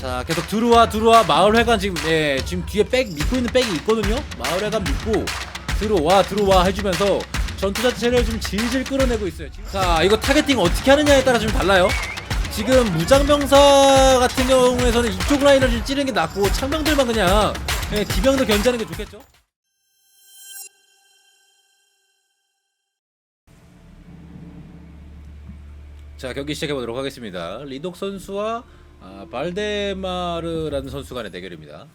자 계속 들어와 들어와 마을회관 지금 예 지금 뒤에 백 믿고 있는 백이 있거든요. 마을회관 믿고 들어와 들어와 해주면서 전투 자체를 좀 질질 끌어내고 있어요. 자 이거 타겟팅 어떻게 하느냐에 따라 좀 달라요. 지금 무장병사 같은 경우에서는 이쪽 라인을 좀 찌르는 게 낫고 창병들만 그냥 예, 기병도 견제하는 게 좋겠죠? 자 경기 시작해 보도록 하겠습니다. 리독 선수와 아, 발데마르라는 선수 간의 대결입니다.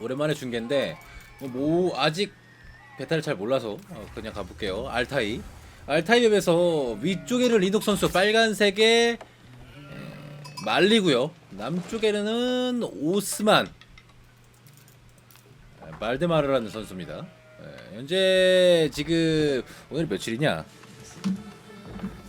오랜만에 중계인데 뭐 아직 베타를 잘 몰라서 어, 그냥 가볼게요. 알타이 알타이 맵에서 위쪽에는 리독 선수 빨간색에 에, 말리고요. 남쪽에는 오스만 에, 발데마르라는 선수입니다. 에, 현재 지금 오늘 며칠이냐?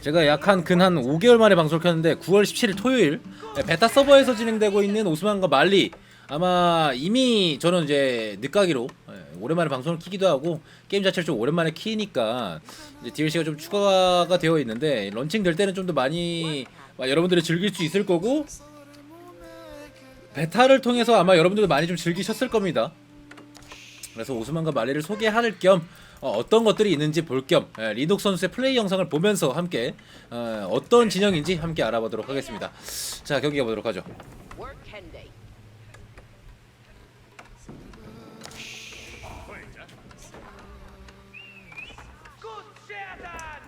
제가 약 한 근 한 5개월 만에 방송을 켰는데 9월 17일 토요일 네, 베타 서버에서 진행되고 있는 오스만과 말리 아마 이미 저는 이제 늦가기로 예, 오랜만에 방송을 키기도 하고 게임 자체를 좀 오랜만에 키니까 이제 DLC가 좀 추가가 되어 있는데 런칭 될 때는 좀 더 많이 아, 여러분들이 즐길 수 있을 거고 베타를 통해서 아마 여러분들도 많이 좀 즐기셨을 겁니다. 그래서 오스만과 말리를 소개할 겸 어, 떤 것들이 있는지 볼 겸 리독 선수의 플레이 영상을 보면서 함께 어, 어떤 진영인지 함께 알아보도록 하겠습니다. 자 경기 가 보도록 하죠.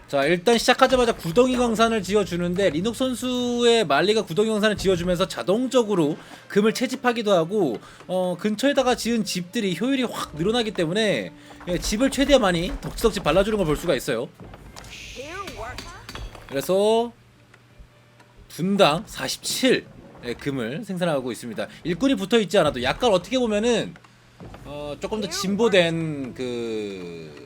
자 일단 시작하자마자 구덩이 광산을 지어주는데 리녹 선수의 말리가 구덩이 광산을 지어주면서 자동적으로 금을 채집하기도 하고 어, 근처에다가 지은 집들이 효율이 확 늘어나기 때문에 예, 집을 최대한 많이 덕지덕지 발라주는 걸 볼 수가 있어요. 그래서 분당 47의 금을 생산하고 있습니다. 일꾼이 붙어 있지 않아도 약간 어떻게 보면은 어, 조금 더 진보된 그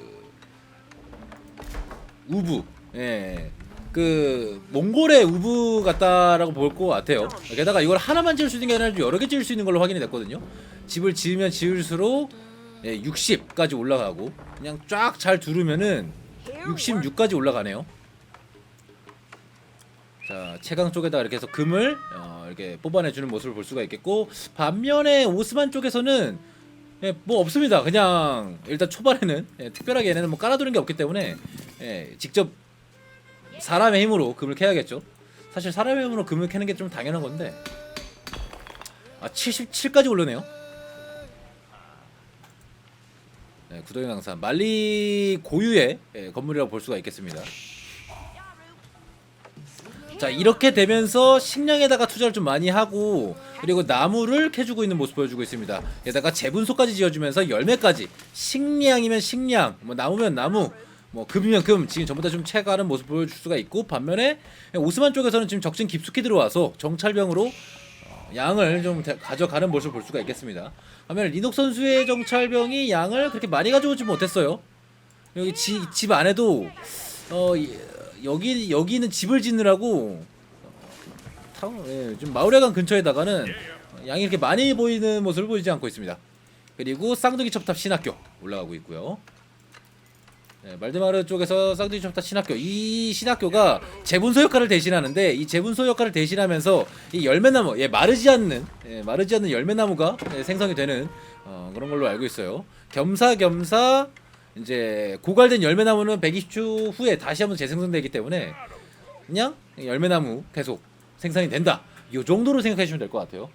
우부, 예, 그 몽골의 우부 같다라고 볼 것 같아요. 게다가 이걸 하나만 지을 수 있는 게 아니라 여러 개 지을 수 있는 걸로 확인이 됐거든요. 집을 지으면 지을수록 예, 60까지 올라가고 그냥 쫙 잘 두르면은 66까지 올라가네요. 자 최강 쪽에다 이렇게 해서 금을 어, 이렇게 뽑아내주는 모습을 볼 수가 있겠고 반면에 오스만 쪽에서는 예, 뭐 없습니다. 그냥 일단 초반에는 예, 특별하게 얘네는 뭐 깔아두는 게 없기 때문에 예, 직접 사람의 힘으로 금을 캐야겠죠. 사실 사람의 힘으로 금을 캐는 게 좀 당연한 건데 아 77까지 올르네요. 네, 구덩이 강산 말리 고유의 예, 건물이라고 볼 수가 있겠습니다. 자 이렇게 되면서 식량에다가 투자를 좀 많이 하고 그리고 나무를 캐주고 있는 모습 보여주고 있습니다. 게다가 재분소까지 지어주면서 열매까지 식량이면 식량, 뭐 나무면 나무, 뭐 금이면 금 지금 전부 다 좀 채가는 모습 보여줄 수가 있고 반면에 오스만 쪽에서는 지금 적진 깊숙이 들어와서 정찰병으로 어, 양을 좀 대- 가져가는 모습을 볼 수가 있겠습니다. 반면에 리녹 선수의 정찰병이 양을 그렇게 많이 가져오지 못했어요. 여기 지, 집 안에도 어 이- 여기 여기는 집을 짓느라고 어, 타운 예, 좀 마을회관 근처에다가는 양이 이렇게 많이 보이는 모습을 보이지 않고 있습니다. 그리고 쌍둥이 첩탑 신학교 올라가고 있고요. 네, 말드마르 쪽에서 쌍둥이 첩탑 신학교 이 신학교가 재분소 역할을 대신하는데 이 재분소 역할을 대신하면서 이 열매나무 예 마르지 않는 예, 마르지 않는 열매나무가 예, 생성이 되는 어, 그런 걸로 알고 있어요. 겸사겸사 이제 고갈된 열매나무는 120초 후에 다시 한번 재생성되기 때문에 그냥 열매나무 계속 생산이 된다. 이 정도로 생각해 주시면 될 것 같아요.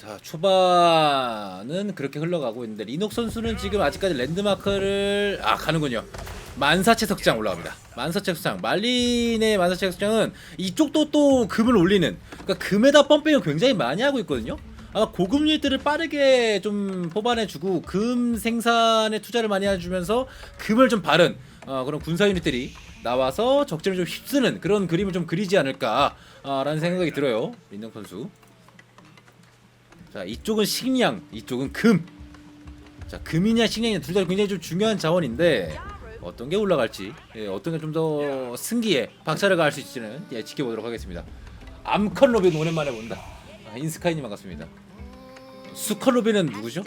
자 초반은 그렇게 흘러가고 있는데 리녹 선수는 지금 아직까지 랜드마크를 아 가는군요. 만사채석장 올라갑니다. 만사채석장 말린의 만사채석장은 이쪽도 또 금을 올리는 그러니까 금에다 펌핑을 굉장히 많이 하고 있거든요. 아마 고금 유닛들을 빠르게 좀 뽑아내주고 금 생산에 투자를 많이 해주면서 금을 좀 바른 어, 그런 군사 유닛들이 나와서 적재를 좀 휩쓰는 그런 그림을 좀 그리지 않을까라는 생각이 들어요. 민정 선수. 자 이쪽은 식량, 이쪽은 금. 자 금이냐 식량이냐 둘 다 굉장히 좀 중요한 자원인데 어떤 게 올라갈지, 예, 어떤 게 좀 더 승기에 박차를 가할 수 있지는 예, 지켜보도록 하겠습니다. 암컨 로빈 오랜만에 본다. 아, 인스카이님 반갑습니다. 수컨 로빈은 누구죠?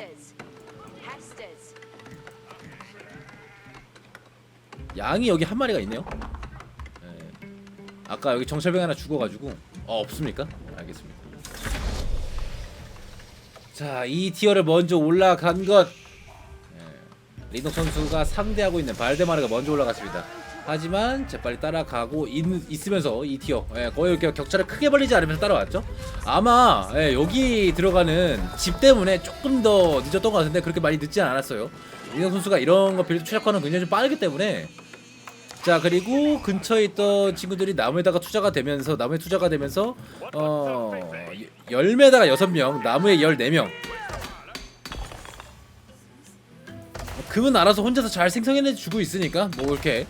양이 여기 한 마리가 있네요. 예. 아까 여기 정찰병 하나 죽어가지고 어 없습니까? 알겠습니다. 자, 이 티어를 먼저 올라간 것 예. 리노 선수가 상대하고 있는 발데마르가 먼저 올라갔습니다. 하지만 재빨리 따라가고 있, 있으면서 이 티어 예, 거의 이렇게 격차를 크게 벌리지 않으면서 따라왔죠. 아마 예, 여기 들어가는 집 때문에 조금 더 늦었던 것 같은데 그렇게 많이 늦지 않았어요. 리노 선수가 이런 거 빌드 추적하는 거 굉장히 좀 빠르기 때문에 자 그리고 근처에 있던 친구들이 나무에다가 투자가 되면서 나무에 투자가 되면서 어 열매다가 여섯 명 나무에 열네 명 금은 알아서 혼자서 잘 생성해내 주고 있으니까 뭐 이렇게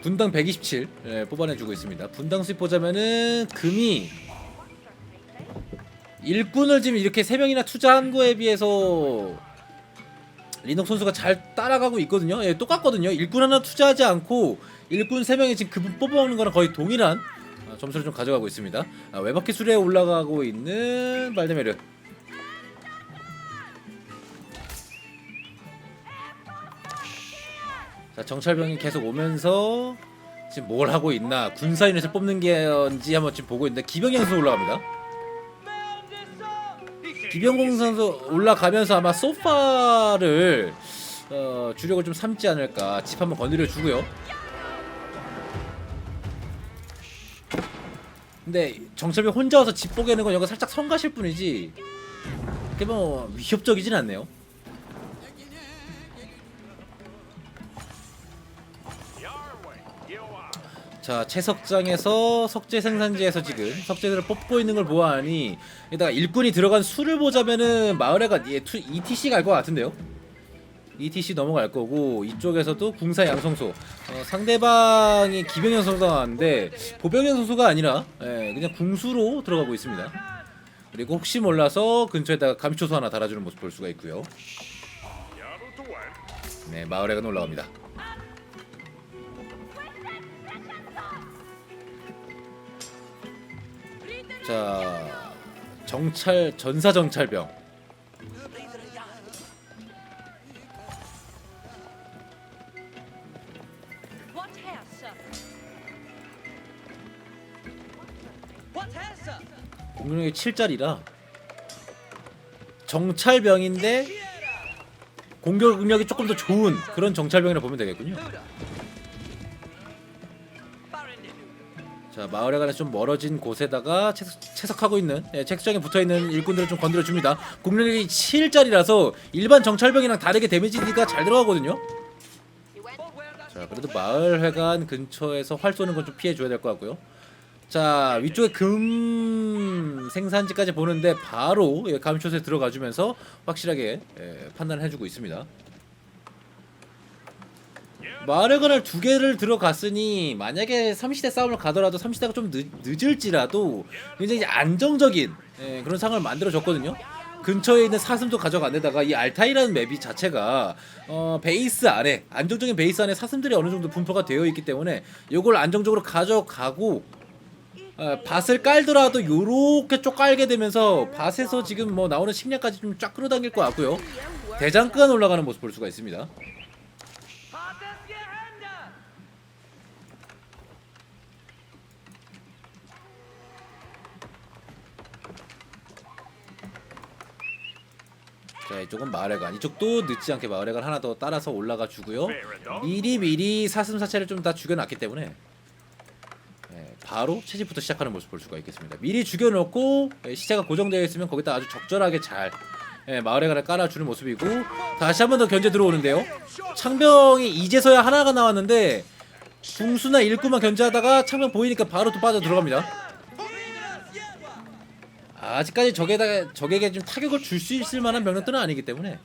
분당 127 예, 뽑아내 주고 있습니다. 분당 수입 보자면은 금이 일꾼을 지금 이렇게 세 명이나 투자한 거에 비해서 리녹 선수가 잘 따라가고 있거든요. 예, 똑같거든요. 일꾼 하나 투자하지 않고 일꾼 3명이 지금 그분 뽑아오는 거랑 거의 동일한 아, 점수를 좀 가져가고 있습니다. 아, 외바퀴 수레에 올라가고 있는 발데메르. 자, 정찰병이 계속 오면서 지금 뭘 하고 있나 군사 유닛을 뽑는 게인지 한번 지금 보고 있는데 기병 선수 올라갑니다. 기병공 선수 올라가면서 아마 소파를 어, 주력을 좀 삼지 않을까 집 한번 건드려 주고요. 근데 정철비 혼자 와서 집 보게 하는 건 여기 살짝 성가실 뿐이지 그게 뭐 위협적이진 않네요. 자 채석장에서 석재 생산지에서 지금 석재들을 뽑고 있는 걸 보아하니 게다가 일꾼이 들어간 수를 보자면은 마을에가 예, 투- ETC 갈것 같은데요. ETC 넘어갈 거고 이쪽에서도 궁사 양성소 어, 상대방이 기병 양성소 나왔는데 보병 양성소가 아니라 예, 그냥 궁수로 들어가고 있습니다. 그리고 혹시 몰라서 근처에다가 감초소 하나 달아주는 모습 볼 수가 있고요. 네 마을에가 올라갑니다. 자 정찰 전사 정찰병 공격력이 7짜리라 정찰병인데 공격 능력이 조금 더 좋은 그런 정찰병이라 보면 되겠군요. 자 마을에 관해 좀 멀어진 곳에다가 채석, 채석하고 있는 예, 채석장에 붙어 있는 일꾼들을 좀 건드려 줍니다. 공격력이 7짜리라서 일반 정찰병이랑 다르게 데미지가 잘 들어가거든요. 자 그래도 마을 회관 근처에서 활 쏘는 건 좀 피해 줘야 될 것 같고요. 자 위쪽에 금 생산지까지 보는데 바로 예, 감초소에 들어가 주면서 확실하게 예, 판단을 해주고 있습니다. 관을 두 개를 들어갔으니 만약에 3시대 싸움을 가더라도 3시대가 좀 늦, 늦을지라도 굉장히 안정적인 예, 그런 상황을 만들어줬거든요. 근처에 있는 사슴도 가져간데다가 이 알타이라는 맵이 자체가 어, 베이스 안에 안정적인 베이스 안에 사슴들이 어느 정도 분포가 되어 있기 때문에 이걸 안정적으로 가져가고 어, 밭을 깔더라도 요렇게 쪽 깔게 되면서 밭에서 지금 뭐 나오는 식량까지 좀 쫙 끌어당길 것 같고요. 대장간 올라가는 모습 볼 수가 있습니다. 자 이쪽은 마을회관 이쪽도 늦지 않게 마을회관 하나 더 따라서 올라가 주고요 미리 미리 사슴 사체를 좀 다 죽여놨기 때문에 예, 바로 채집부터 시작하는 모습 볼 수가 있겠습니다. 미리 죽여놓고 예, 시체가 고정되어 있으면 거기다 아주 적절하게 잘 예, 마을회관을 깔아주는 모습이고 다시 한 번 더 견제 들어오는데요. 창병이 이제서야 하나가 나왔는데 궁수나 일구만 견제하다가 창병 보이니까 바로 또 빠져 들어갑니다. 아직까지 적에다가 적에게 좀 타격을 줄 수 있을 만한 병력들은 아니기 때문에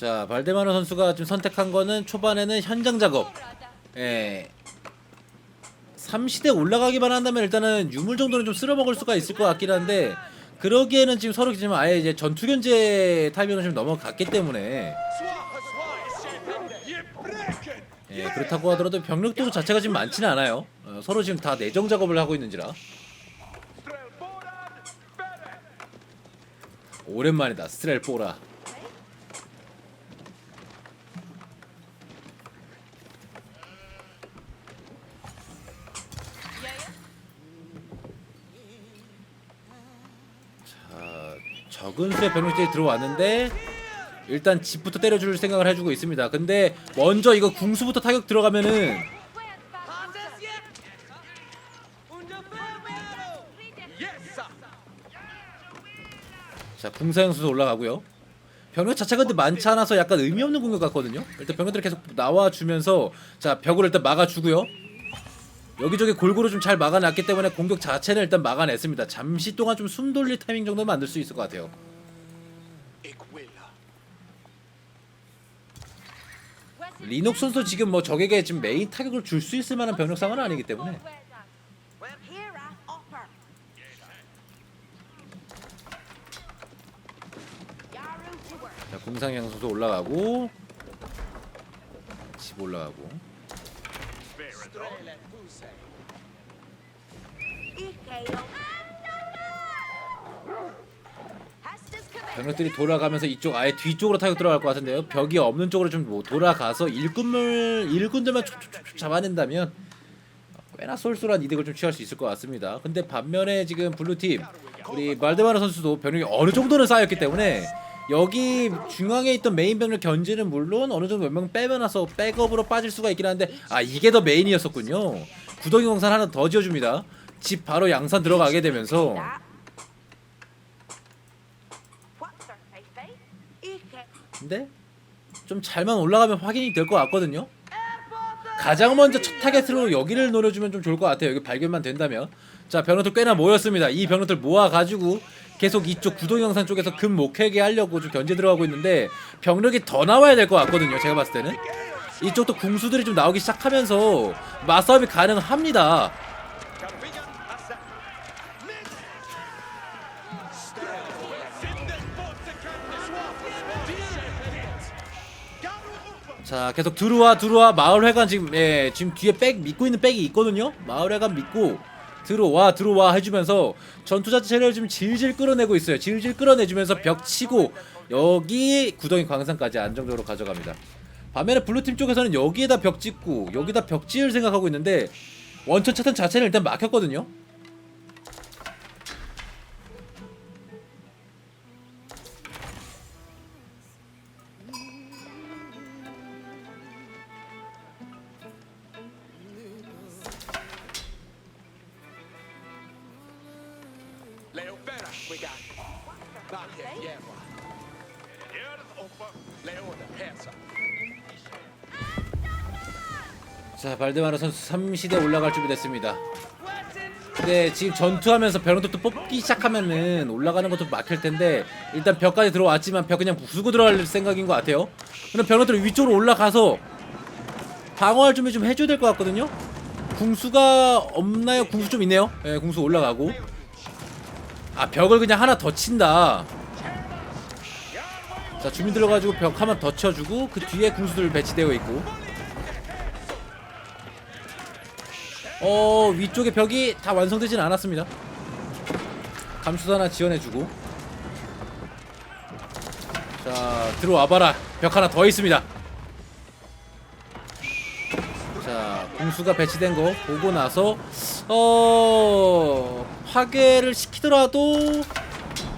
자 발데마르 선수가 지금 선택한 거는 초반에는 현장 작업 예 3시대 올라가기만 한다면 일단은 유물 정도는 좀 쓸어먹을 수가 있을 것 같긴 한데 그러기에는 지금 서로 지금 아예 이제 전투 견제 타이밍을 좀 넘어갔기 때문에 예, 그렇다고 하더라도 병력도 자체가 지금 많지는 않아요. 어, 서로 지금 다 내정 작업을 하고 있는지라 오랜만이다 스트렐 뽀라. 적은 수의 병력들이 들어왔는데 일단 집부터 때려줄 생각을 해주고 있습니다. 근데 먼저 이거 궁수부터 타격 들어가면은. 자 궁사형 수도 올라가고요. 병력 자체가 근데 많지 않아서 약간 의미 없는 공격 같거든요. 일단 병력들이 계속 나와주면서 자 벽을 일단 막아주고요. 여기저기 골고루 좀 잘 막아놨기 때문에 공격 자체는 일단 막아냈습니다. 잠시 동안 좀 숨 돌릴 타이밍 정도 만들 수 있을 것 같아요. 리녹 선수 지금 뭐 적에게 지금 메인 타격을 줄 수 있을 만한 병력 상황은 아니기 때문에. 자 궁상형 선수 올라가고 집 올라가고 Command. 병력들이 돌아가면서 이쪽 아예 뒤쪽으로 타격 들어갈 것 같은데요. 벽이 없는 쪽으로 좀 뭐 돌아가서 일꾼을 일꾼들만 촉촉촉 잡아낸다면 꽤나 쏠쏠한 이득을 좀 취할 수 있을 것 같습니다. 근데 반면에 지금 블루팀 우리 말드마르 선수도 병력이 어느 정도는 쌓였기 때문에 여기 중앙에 있던 메인 병력 견제는 물론 어느 정도 몇 명 빼면서 백업으로 빠질 수가 있긴 한데 아 이게 더 메인이었었군요. 구덩이 공산 하나 더 지어줍니다. 집 바로 양산 들어가게 되면서. 근데 좀 잘만 올라가면 확인이 될 것 같거든요. 가장 먼저 첫 타겟으로 여기를 노려주면 좀 좋을 것 같아요. 여기 발견만 된다면. 자 병력들 꽤나 모였습니다. 이 병력들 모아가지고 계속 이쪽 구동 영상 쪽에서 금 목회게 하려고 좀 견제 들어가고 있는데 병력이 더 나와야 될 것 같거든요. 제가 봤을 때는 이쪽도 궁수들이 좀 나오기 시작하면서 맞싸움이 가능합니다. 자 계속 들어와 들어와 마을회관 지금 예 지금 뒤에 백 믿고 있는 백이 있거든요. 마을회관 믿고 들어와 들어와 해주면서 전투 자체를 지금 질질 끌어내고 있어요. 질질 끌어내주면서 벽 치고 여기 구덩이 광산까지 안정적으로 가져갑니다. 반면에 블루팀 쪽에서는 여기에다 벽 짓고 여기다 벽 지을 생각하고 있는데 원천 차탄 자체는 일단 막혔거든요 we got. Not yet, yeah. Up. 자 발데마르 선수 3시대 올라갈 준비 됐습니다 근데 지금 전투하면서 병력도 또 뽑기 시작하면은 올라가는 것도 막힐 텐데 일단 벽까지 들어왔지만 벽 그냥 부수고 들어갈 생각인 것 같아요. 그럼 병력들 위쪽으로 올라가서 방어할 준비 좀 해줘야 될 것 같거든요. 궁수가 없나요? 궁수 좀 있네요. 예, 궁수 올라가고. 아 벽을 그냥 하나 더 친다. 자 주민 들어가지고 벽 하나 더 쳐주고 그 뒤에 궁수들 배치되어 있고. 어 위쪽에 벽이 다 완성되진 않았습니다. 감수도 하나 지원해주고 자 들어와봐라 벽 하나 더 있습니다. 자 공수가 배치된 거 보고 나서 어 파괴를 시키더라도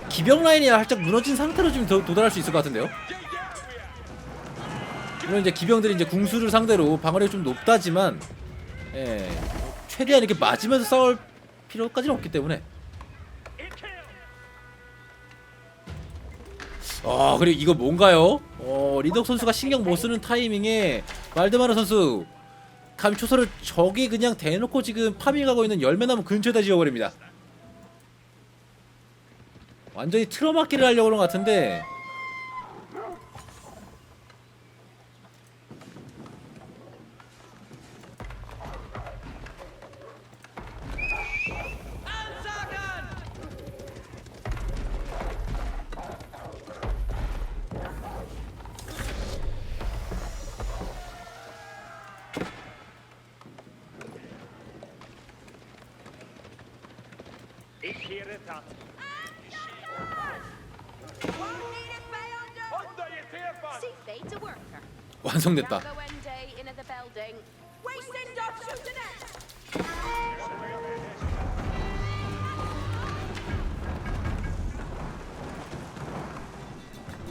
기병 라인이 살짝 무너진 상태로 지금 도, 도달할 수 있을 것 같은데요. 물론 이제 기병들이 이제 궁수를 상대로 방어력이 좀 높다지만 예 최대한 이렇게 맞으면서 싸울 필요까지는 없기 때문에 아 그리고 이거 뭔가요? 어 리덕 선수가 신경 못 쓰는 타이밍에 말드마르 선수 감초소를 저기 그냥 대놓고 지금 파밍하고 있는 열매나무 근처에다 지어버립니다. 완전히 틀어막기를 하려고 그런 것 같은데 완성됐다.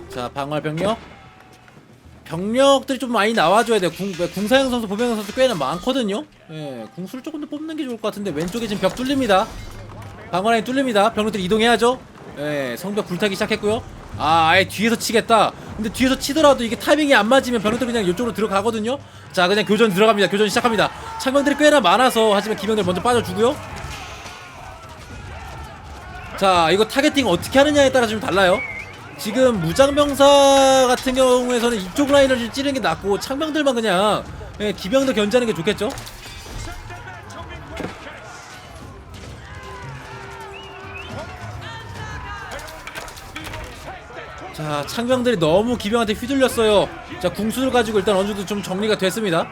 자 방어할 병력. 병력들이 좀 많이 나와줘야 돼요. 궁, 궁사형 선수 보병형 선수 꽤나 많거든요. 예 궁수를 조금 더 뽑는 게 좋을 것 같은데 왼쪽에 지금 벽 뚫립니다. 방어라인 뚫립니다. 병력들이 이동해야죠. 예 성벽 불타기 시작했고요. 아 아예 뒤에서 치겠다 근데 뒤에서 치더라도 이게 타이밍이 안 맞으면 병력들 그냥 이쪽으로 들어가거든요. 자 그냥 교전 들어갑니다. 교전 시작합니다. 창병들이 꽤나 많아서 하지만 기병들 먼저 빠져주고요. 자 이거 타겟팅 어떻게 하느냐에 따라 좀 달라요. 지금 무장병사 같은 경우에서는 이쪽 라인을 좀 찌르는 게 낫고 창병들만 그냥 예, 기병들 견제하는 게 좋겠죠 자 창병들이 너무 기병한테 휘둘렸어요 자 궁수를 가지고 일단 어느 정도 좀 정리가 됐습니다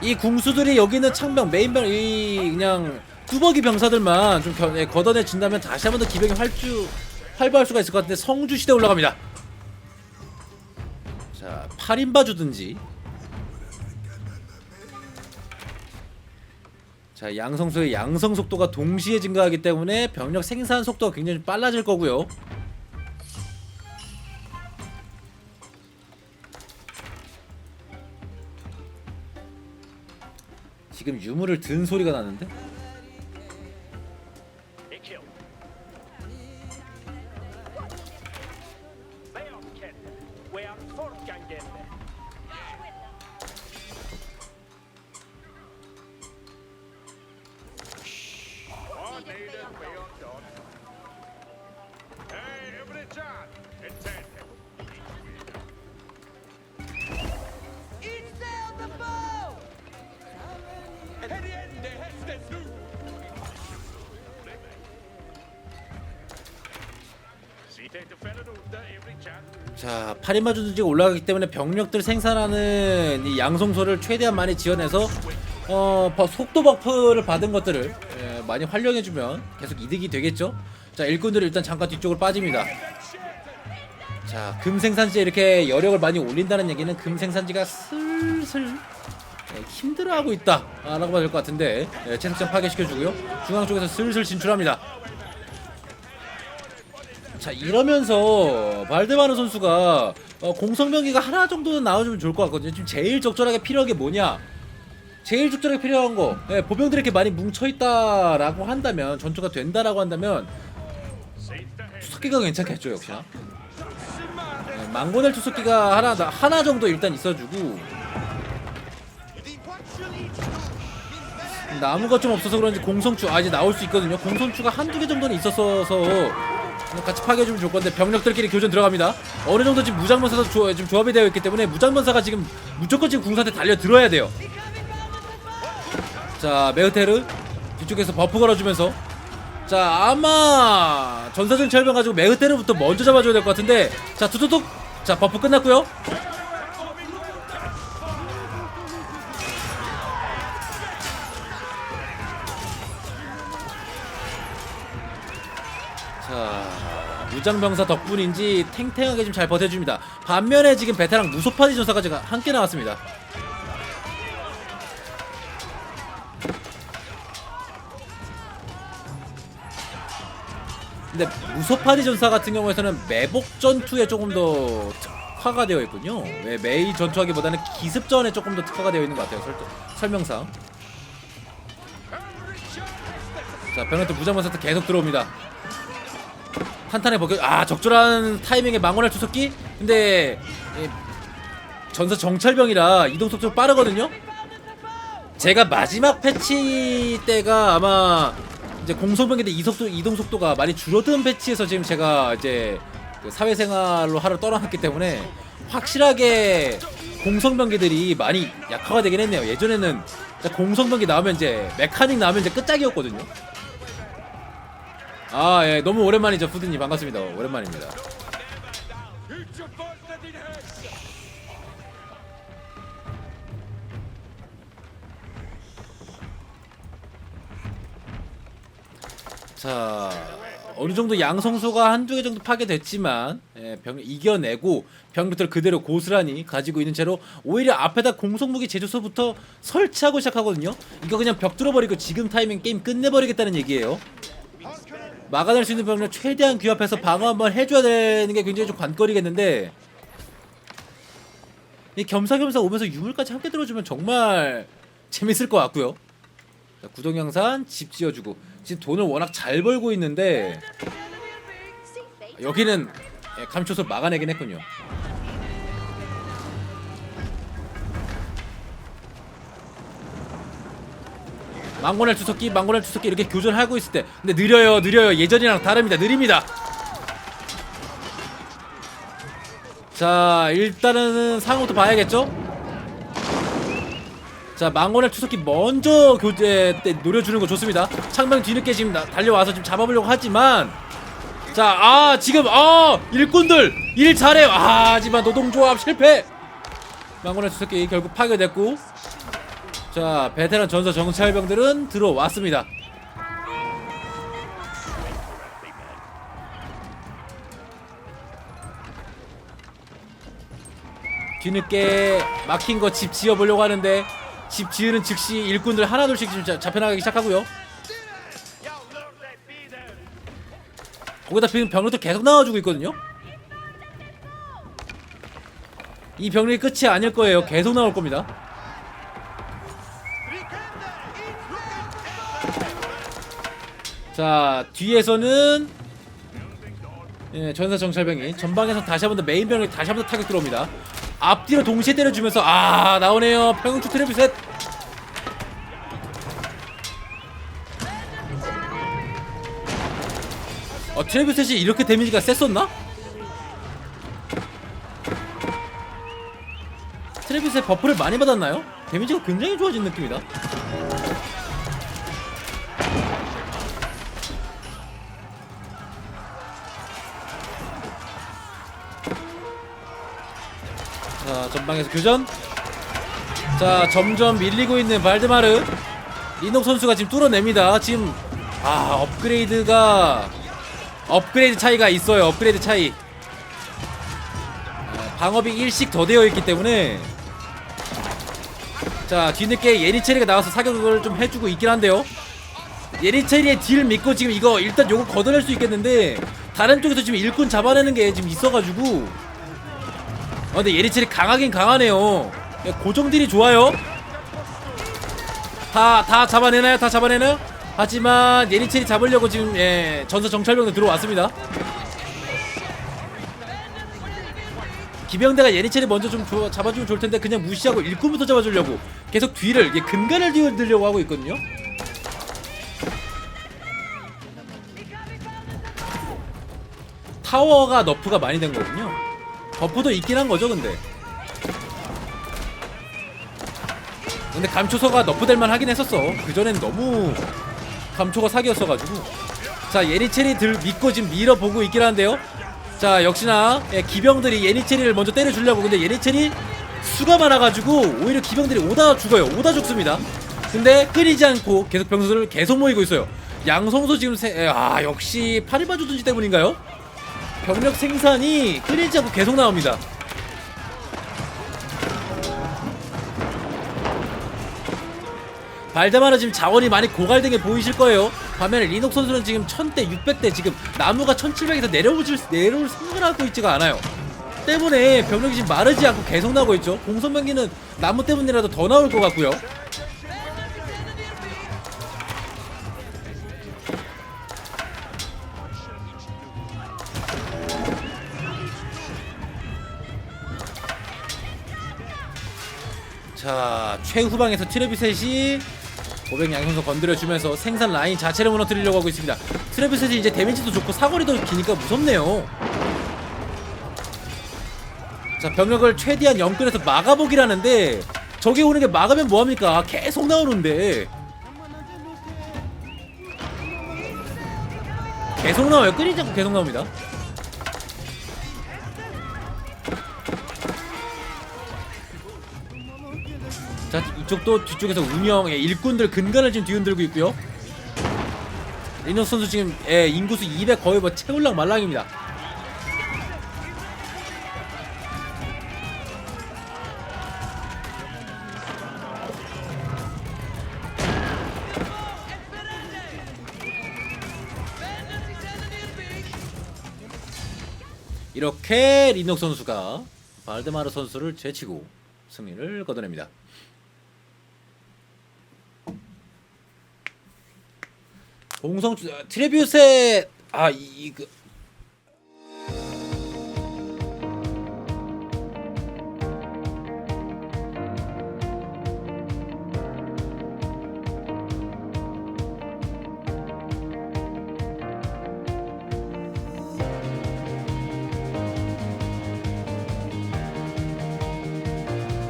이 궁수들이 여기 있는 창병 메인병 이 그냥 뚜벅이 병사들만 좀 겨- 예, 걷어내 준다면 다시 한 번 더 기병이 활주 활발할 수가 있을 것 같은데 성주 시대 올라갑니다. 자 8인바 주든지 자 양성소의 양성 속도가 동시에 증가하기 때문에 병력 생산 속도가 굉장히 좀 빨라질 거고요. 지금 유물을 든 소리가 나는데 자, 파리마 주든지가 올라가기 때문에 병력들 생산하는 이 양성소를 최대한 많이 지어내서 어 버- 속도 버프를 받은 것들을 예, 많이 활용해주면 계속 이득이 되겠죠. 자, 일꾼들이 일단 잠깐 뒤쪽으로 빠집니다. 자, 금 생산지에 이렇게 여력을 많이 올린다는 얘기는 금 생산지가 슬슬 예, 힘들어하고 있다라고 봐야 될 것 같은데 예, 채석장 파괴시켜주고요. 중앙 쪽에서 슬슬 진출합니다. 자 이러면서 발데바르 선수가 어, 공성병기가 하나 정도는 나와주면 좋을 것 같거든요. 지금 제일 적절하게 필요한 게 뭐냐? 제일 적절하게 필요한 거 예, 보병들이 이렇게 많이 뭉쳐있다라고 한다면 전투가 된다라고 한다면 투석기가 괜찮겠죠 역시나 예, 망고넬 투석기가 하나 나- 하나 정도 일단 있어주고 나무가 좀 없어서 그런지 공성추 아 이제 나올 수 있거든요 공성추가 한두 개 정도는 있었어서 같이 파괴해주면 좋을 건데 병력들끼리 교전 들어갑니다. 어느 정도 지금 무장번사도 조, 지금 조합이 되어 있기 때문에 무장번사가 지금 무조건 지금 궁사한테 달려 들어야 돼요. 자 메흐테르 뒤쪽에서 버프 걸어주면서. 자 아마 전사전 철병 가지고 메흐테르부터 먼저 잡아줘야 될 것 같은데. 자 투두둑 자 버프 끝났고요. 자 무장병사 덕분인지 탱탱하게 좀 잘 버텨줍니다 반면에 지금 베테랑 무소파지 전사가 제가 함께 나왔습니다 근데 무소파리 전사 같은 경우에서는 매복 전투에 조금 더 특화가 되어 있군요. 왜 메이 전투하기보다는 기습전에 조금 더 특화가 되어 있는 것 같아요. 설, 설명상. 자, 변현태 무장번사트 계속 들어옵니다. 탄탄에 벗겨 아 적절한 타이밍에 망원할 투석기. 근데 이 전사 정찰병이라 이동 속도가 빠르거든요. 제가 마지막 패치 때가 아마 이제 공성병인데 이속도 이동 속도가 많이 줄어든 패치에서 지금 제가 이제 그 사회생활로 하루 떠나왔기 때문에 확실하게 공성병기들이 많이 약화가 되긴 했네요. 예전에는 공성병기 나오면 이제 메카닉 나오면 이제 끝장이었거든요. 아, 예, 너무 오랜만이죠, 푸드님 반갑습니다. 오랜만입니다. 자 어느 정도 양성소가 한두 개 정도 파괴됐지만 예, 병 이겨내고 병력들 그대로 고스란히 가지고 있는 채로 오히려 앞에다 공속무기 제조소부터 설치하고 시작하거든요. 이거 그냥 벽 뚫어버리고 지금 타이밍 게임 끝내버리겠다는 얘기예요. 막아낼 수 있는 병력 최대한 귀합해서 방어 한번 해줘야 되는 게 굉장히 좀 관건이겠는데 이 겸사겸사 오면서 유물까지 함께 들어주면 정말 재밌을 것 같고요. 자, 구동영산 집 지어주고 지금 돈을 워낙 잘 벌고 있는데 여기는 예, 감초소 막아내긴 했군요. 망고날 주석기, 망고날 주석기 이렇게 교전하고 있을 때, 근데 느려요, 느려요. 예전이랑 다릅니다. 느립니다. 자, 일단은 상황부터 봐야겠죠? 자, 망고날 추석기 먼저 교대 때 노려주는 거 좋습니다. 창병 뒤늦게 지금 나- 달려와서 지금 잡아보려고 하지만 자, 아 지금 아 일꾼들 일 잘해요. 아, 하지만 노동조합 실패. 망고날 추석기 결국 파괴됐고, 자 베테랑 전사 정찰병들은 들어왔습니다. 뒤늦게 막힌 거 집 지어보려고 하는데 집 지으는 즉시 일꾼들 하나둘씩 지금 자- 잡혀나가기 시작하고요. 거기다 병력들 계속 나와주고 있거든요. 이 병력이 끝이 아닐 거예요. 계속 나올 겁니다. 자 뒤에서는 예, 전사 정찰병이 전방에서 다시 한 번 더 메인 병력이 다시 한 번 더 타격 들어옵니다. 앞뒤로 동시에 때려주면서 아 나오네요. 평영추 트래비셋. 어 트래비셋이 이렇게 데미지가 셌었나? 트래비셋 버프를 많이 받았나요? 데미지가 굉장히 좋아진 느낌이다. 전방에서 교전. 자 점점 밀리고 있는 발드마르. 리녹 선수가 지금 뚫어냅니다. 지금 아 업그레이드가 업그레이드 차이가 있어요. 업그레이드 차이. 아, 방업이 일씩 더 되어 있기 때문에. 자 뒤늦게 예리체리가 나와서 사격을 좀 해주고 있긴 한데요. 예리체리의 딜 믿고 지금 이거 일단 요거 걷어낼 수 있겠는데 다른 쪽에서 지금 일꾼 잡아내는 게 지금 있어가지고 아 근데 예리체리 강하긴 강하네요. 야, 고정딜이 좋아요. 다 다 잡아내나요? 다 잡아내나요? 하지만 예리체리 잡으려고 지금 예, 전사 정찰병도 들어왔습니다. 기병대가 예리체리 먼저 좀 줘- 잡아주면 좋을 텐데 그냥 무시하고 일꾼부터 잡아주려고 계속 뒤를 이게 근간을 띄워드려고 하고 있거든요. 타워가 너프가 많이 된 거군요 버프도 있긴 한 거죠 근데. 근데 감초서가 너프될만 하긴 했었어. 그전엔 너무 감초가 사기였어가지고. 자 예니체리 들 믿고 지금 밀어보고 있긴 한데요. 자 역시나 예, 기병들이 예니체리를 먼저 때려주려고 근데 예니체리 수가 많아가지고 오히려 기병들이 오다 죽어요. 오다 죽습니다. 근데 끊이지 않고 계속 병수를 계속 모이고 있어요. 양성소 지금 세, 에, 아 역시 파리바주 둔지 때문인가요? 병력 생산이 끊이지 않고 계속 나옵니다 발데마르 지금 자원이 많이 고갈된 게 보이실 거예요. 반면에 리녹 선수는 지금 1000대, 600대 지금 나무가 1700에서 내려올, 내려올 생각을 하고 있지가 않아요. 때문에 병력이 지금 마르지 않고 계속 나오고 있죠. 공선 병기는 나무 때문이라도 더 나올 것 같고요. 자 최후방에서 트레비셋이 고백 양선수 건드려주면서 생산 라인 자체를 무너뜨리려고 하고 있습니다. 트레비셋이 이제 데미지도 좋고 사거리도 기니까 무섭네요. 자 병력을 최대한 영끌해서 막아보기라는데 저기 오는 게 막으면 뭐합니까? 계속 나오는데. 계속 나와요. 끊이지 않고 계속 나옵니다 이쪽도 뒤쪽에서 운영 예, 일꾼들 근간을 지금 뒤흔들고 있고요 리노 선수 지금 예, 인구수 200 거의 뭐 채울랑 말랑입니다. 이렇게 리녹 선수가 발데마르 선수를 제치고 승리를 거둬냅니다. 트레비우스의 아이그